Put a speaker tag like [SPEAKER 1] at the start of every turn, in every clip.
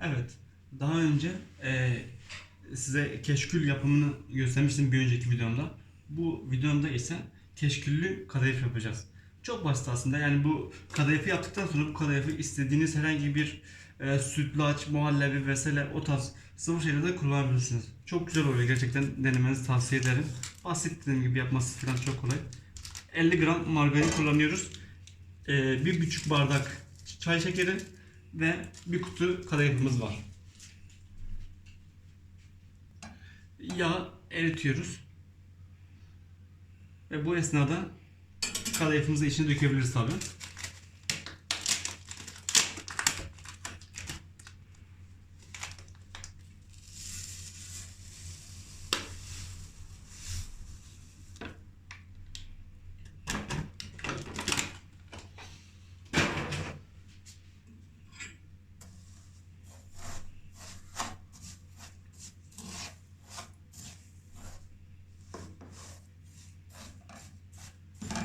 [SPEAKER 1] Evet. Daha önce e, size keşkül yapımını göstermiştim bir önceki videomda. Bu videomda ise keşküllü kadayıf yapacağız. Çok basit aslında. Yani bu kadayıfı yaptıktan sonra bu kadayıfı istediğiniz herhangi bir e, sütlaç, muhallebi vesaire o tarz sıvı şeylerde kullanabilirsiniz. Çok güzel oluyor. Gerçekten denemenizi tavsiye ederim. Basit dediğim gibi yapması falan çok kolay. 50 gram margarin kullanıyoruz. E, bir buçuk bardak çay şekeri ve bir kutu kadayıfımız var. Yağ eritiyoruz. Ve bu esnada kadayıfımızı içine dökebiliriz tabi.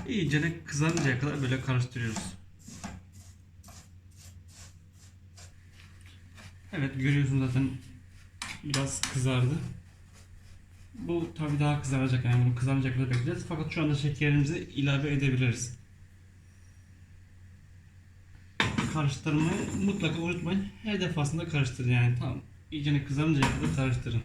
[SPEAKER 1] İyice de kızarıncaya kadar böyle karıştırıyoruz. Evet görüyorsun zaten biraz kızardı. Bu tabii daha kızaracak yani bunu kızarınca kadar bekleyeceğiz. Fakat şu anda şekerimizi ilave edebiliriz. Karıştırmayı mutlaka unutmayın. Her defasında karıştırın yani tamam. İyice kızarıncaya kadar karıştırın.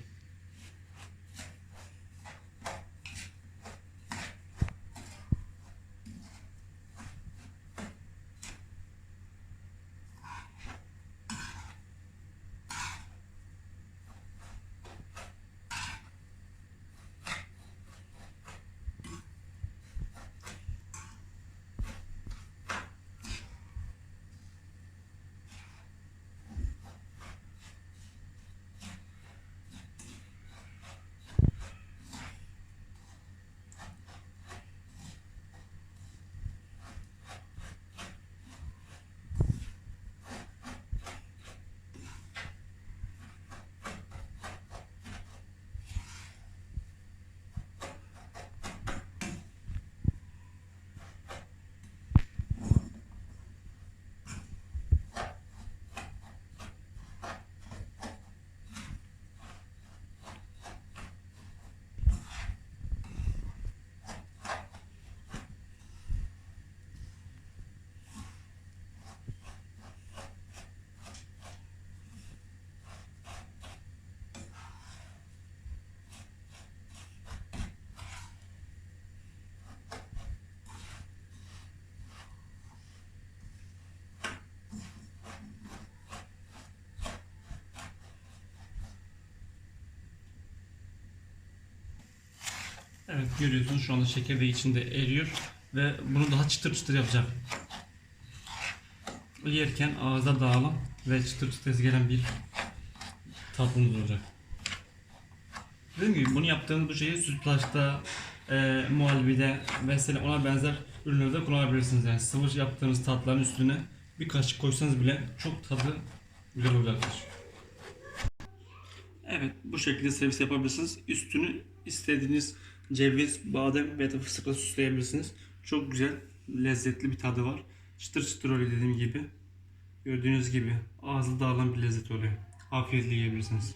[SPEAKER 1] Evet görüyorsunuz şu anda şeker de içinde eriyor ve bunu daha çıtır çıtır yapacağım. Yerken ağza dağılan ve çıtır çıtır gelen bir tatlımız olacak. Dediğim gibi bunu yaptığınız bu şeyi sütlaçta, e, muhallebide vesaire ona benzer ürünlerde kullanabilirsiniz. Yani sıvı yaptığınız tatların üstüne bir kaşık koysanız bile çok tadı güzel olacaktır. Evet bu şekilde servis yapabilirsiniz. Üstünü istediğiniz ceviz, badem veya da fıstıkla süsleyebilirsiniz. Çok güzel, lezzetli bir tadı var. Çıtır çıtır oluyor dediğim gibi. Gördüğünüz gibi ağızda dağılan bir lezzet oluyor. Afiyetle yiyebilirsiniz.